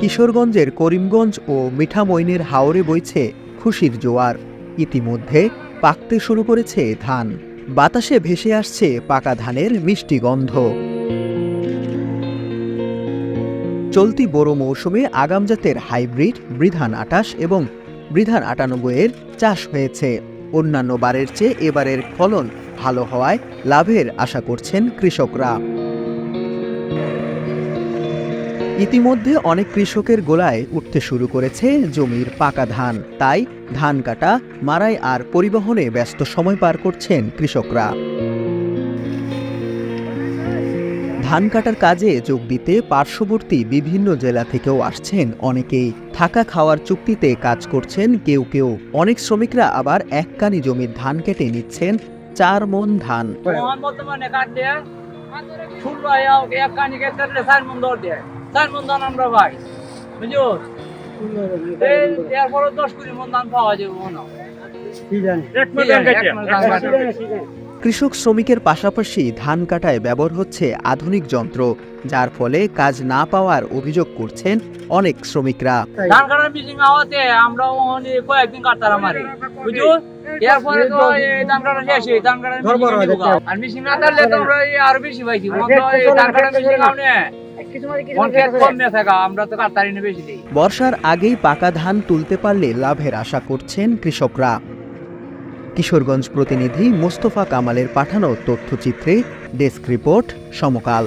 কিশোরগঞ্জের করিমগঞ্জ ও মিঠামইনের হাওরে বইছে খুশির জোয়ার। ইতিমধ্যে পাকতে শুরু করেছে ধান। বাতাসে ভেসে আসছে পাকা ধানের মিষ্টি গন্ধ। চলতি বোরো মৌসুমে আগাম জাতের হাইব্রিড বৃধান আটাশ এবং বৃধান আটানব্বইয়ের চাষ হয়েছে। অন্যান্য বারের চেয়ে এবারের ফলন ভালো হওয়ায় লাভের আশা করছেন কৃষকরা। ইতিমধ্যে অনেক কৃষকের গোলায় উঠতে শুরু করেছে জমির পাকা ধান। তাই ধান কাটা, মারাই আর পরিবহনে ব্যস্ত সময় পার করছেন কৃষকরা। ধান কাটার কাজে যোগ দিতে পার্শ্ববর্তী বিভিন্ন জেলা থেকেও আসছেন অনেকেই। থাকা খাওয়ার চুক্তিতে কাজ করছেন কেউ কেউ। অনেক শ্রমিকরা আবার এক কানি জমির ধান কেটে নিচ্ছেন চার মন ধান। বর্তমানে কাট চার মন ধান আমরা ভাই। বুঝছ এরপরে দশ কুড়ি মন ধান পাওয়া যাবে মনে হয়। কাটে। কাটে। কৃষক শ্রমিকের পাশাপাশি ধান কাটায় ব্যবহার হচ্ছে আধুনিক যন্ত্র যার ফলে কাজ না পাওয়ার অভিযোগ করছেন অনেক শ্রমিকরা। ধান কাটার মিশিং আওয়াতে আমরা কয়েকদিন কাটতাম আমারে বুঝছ এরপরে তো এই ধান কাটা শেষ এই ধান কাটার মিশিং আর মিশিং না থাকলে তো আমরা আরও বেশি পাইছি। হয় ধান কাটার মিশিং আমনে অনেক কমে থাকা আমরা তো কাটতারি না বেশি দিই। বর্ষার আগেই পাকা ধান তুলতে পারলে লাভের আশা করছেন কৃষকরা। কিশোরগঞ্জ প্রতিনিধি মোস্তফা কামালের পাঠানো তথ্যচিত্রে ডেস্ক রিপোর্ট সমকাল।